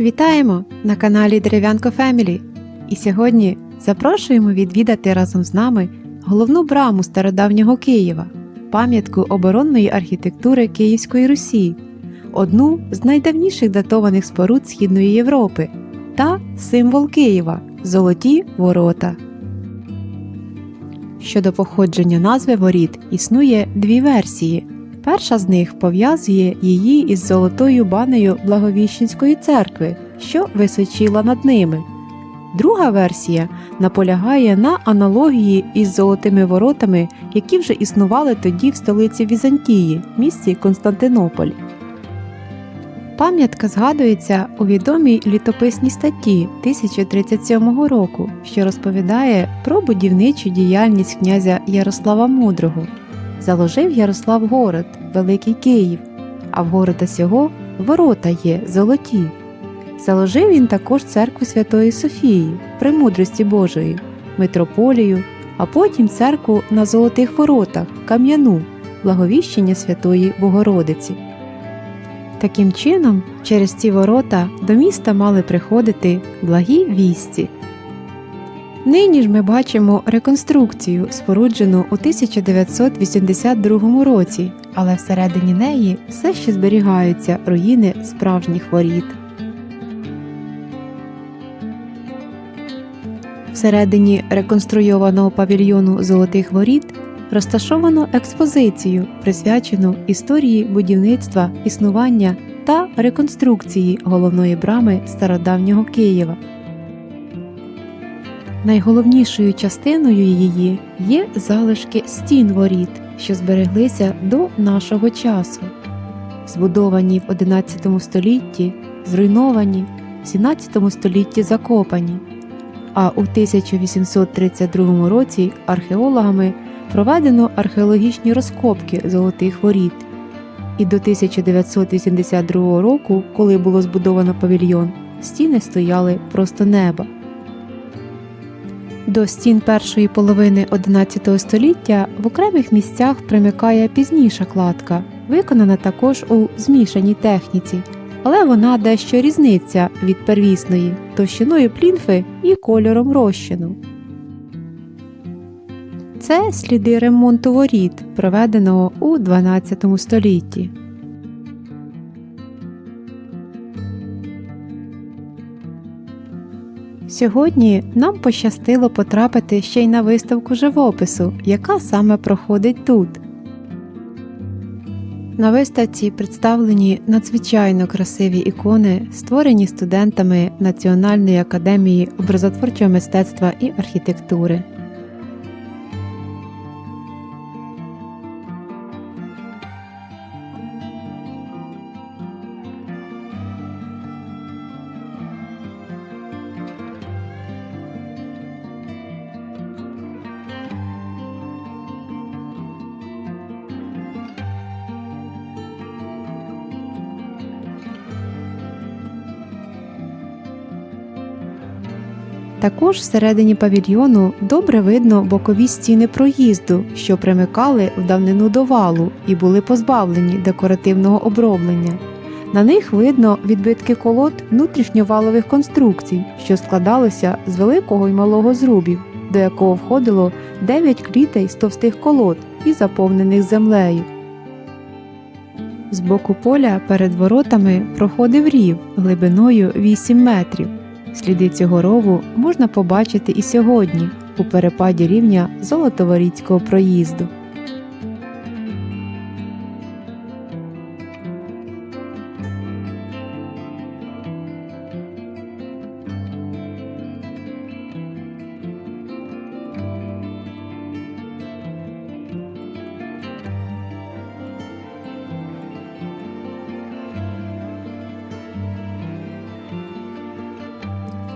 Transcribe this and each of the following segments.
Вітаємо на каналі Дерев'янко Фемілі. І сьогодні запрошуємо відвідати разом з нами головну браму стародавнього Києва, пам'ятку оборонної архітектури Київської Русі, одну з найдавніших датованих споруд Східної Європи та символ Києва золоті ворота. Щодо походження назви воріт існує дві версії. Перша з них пов'язує її із золотою банею Благовіщенської церкви, що височила над ними. Друга версія наполягає на аналогії із золотими воротами, які вже існували тоді в столиці Візантії, місті Константинополь. Пам'ятка згадується у відомій літописній статті 1037 року, що розповідає про будівничу діяльність князя Ярослава Мудрого. Заложив Ярослав город, Великий Київ, а в города сього ворота є золоті. Заложив він також церкву Святої Софії, премудрості Божої, митрополію, а потім церкву на золотих воротах, кам'яну, благовіщення Святої Богородиці. Таким чином, через ці ворота до міста мали приходити благі вісті. Нині ж ми бачимо реконструкцію, споруджену у 1982 році, але всередині неї все ще зберігаються руїни справжніх воріт. Всередині реконструйованого павільйону Золотих воріт розташовано експозицію, присвячену історії будівництва, існування та реконструкції головної брами стародавнього Києва. Найголовнішою частиною її є залишки стін воріт, що збереглися до нашого часу, збудовані в XI столітті, зруйновані, в XVII столітті закопані. А у 1832 році археологами проведено археологічні розкопки золотих воріт. І до 1982 року, коли було збудовано павільйон, стіни стояли просто неба. До стін першої половини XI століття в окремих місцях примикає пізніша кладка, виконана також у змішаній техніці, але вона дещо різниця від первісної товщиною плінфи і кольором розчину. Це сліди ремонту воріт, проведеного у XII столітті. Сьогодні нам пощастило потрапити ще й на виставку живопису, яка саме проходить тут. На виставці представлені надзвичайно красиві ікони, створені студентами Національної академії образотворчого мистецтва і архітектури. Також всередині павільйону добре видно бокові стіни проїзду, що примикали в давнину до валу і були позбавлені декоративного оброблення. На них видно відбитки колод внутрішньовалових конструкцій, що складалися з великого й малого зрубів, до якого входило 9 клітей з товстих колод і заповнених землею. З боку поля перед воротами проходив рів глибиною 8 метрів. Сліди цього рову можна побачити і сьогодні у перепаді рівня Золотоворіцького проїзду.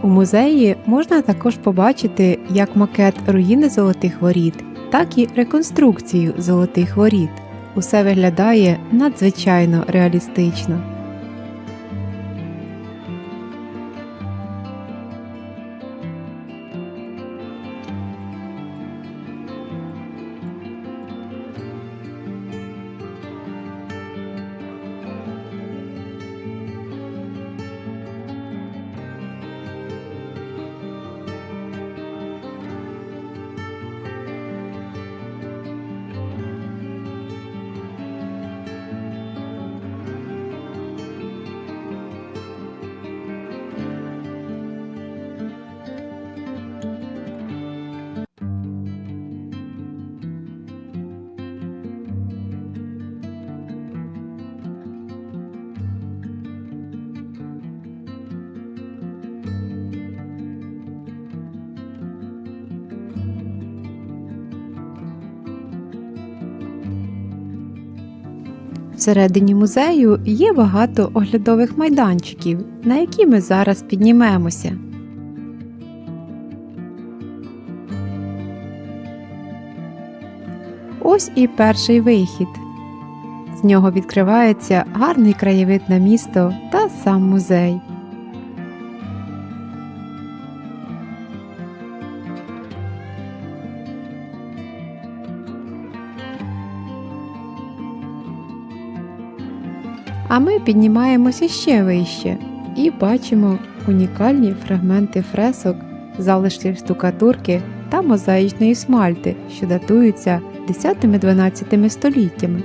У музеї можна також побачити як макет руїни золотих воріт, так і реконструкцію золотих воріт. Усе виглядає надзвичайно реалістично. Всередині музею є багато оглядових майданчиків, на які ми зараз піднімемося. Ось і перший вихід. З нього відкривається гарний краєвид на місто та сам музей. А ми піднімаємося ще вище і бачимо унікальні фрагменти фресок, залишків штукатурки та мозаїчної смальти, що датуються 10-12 століттями.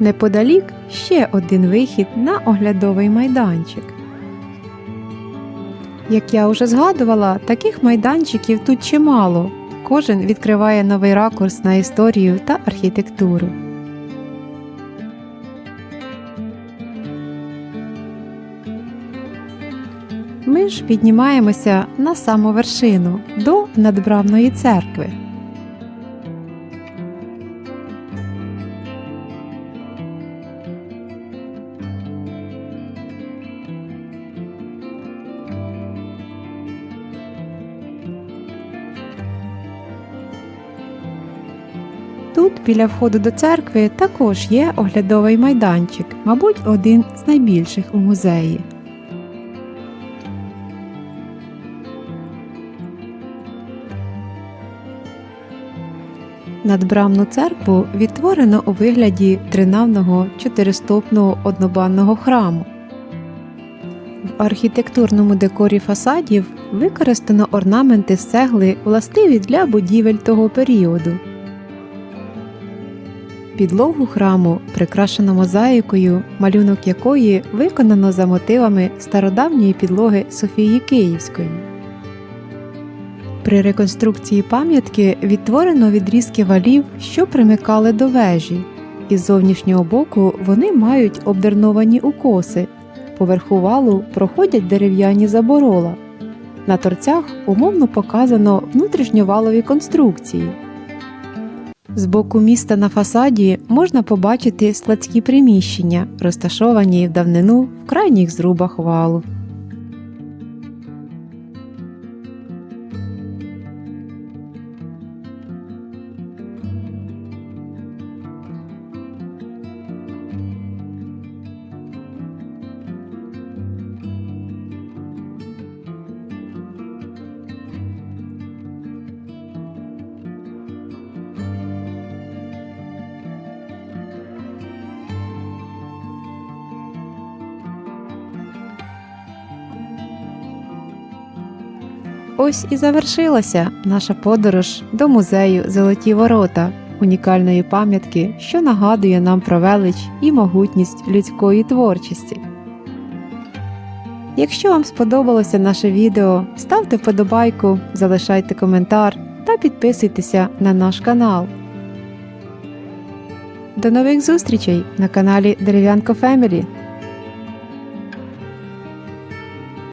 Неподалік ще один вихід на оглядовий майданчик. Як я вже згадувала, таких майданчиків тут чимало. Кожен відкриває новий ракурс на історію та архітектуру. Ми ж піднімаємося на саму вершину до надбравної церкви. Тут біля входу до церкви також є оглядовий майданчик, мабуть, один з найбільших у музеї. Надбрамну церкву відтворено у вигляді тринавного чотиристопного однобанного храму. В архітектурному декорі фасадів використано орнаменти з цегли, властиві для будівель того періоду. Підлогу храму прикрашено мозаїкою, малюнок якої виконано за мотивами стародавньої підлоги Софії Київської. При реконструкції пам'ятки відтворено відрізки валів, що примикали до вежі. Із зовнішнього боку вони мають обдерновані укоси. Поверху валу проходять дерев'яні заборола. На торцях умовно показано внутрішньовалові конструкції. З боку міста на фасаді можна побачити складські приміщення, розташовані в давнину в крайніх зрубах валу. Ось і завершилася наша подорож до музею Золоті Ворота, унікальної пам'ятки, що нагадує нам про велич і могутність людської творчості. Якщо вам сподобалося наше відео, ставте вподобайку, залишайте коментар та підписуйтеся на наш канал. До нових зустрічей на каналі Дерев'янко Фемілі!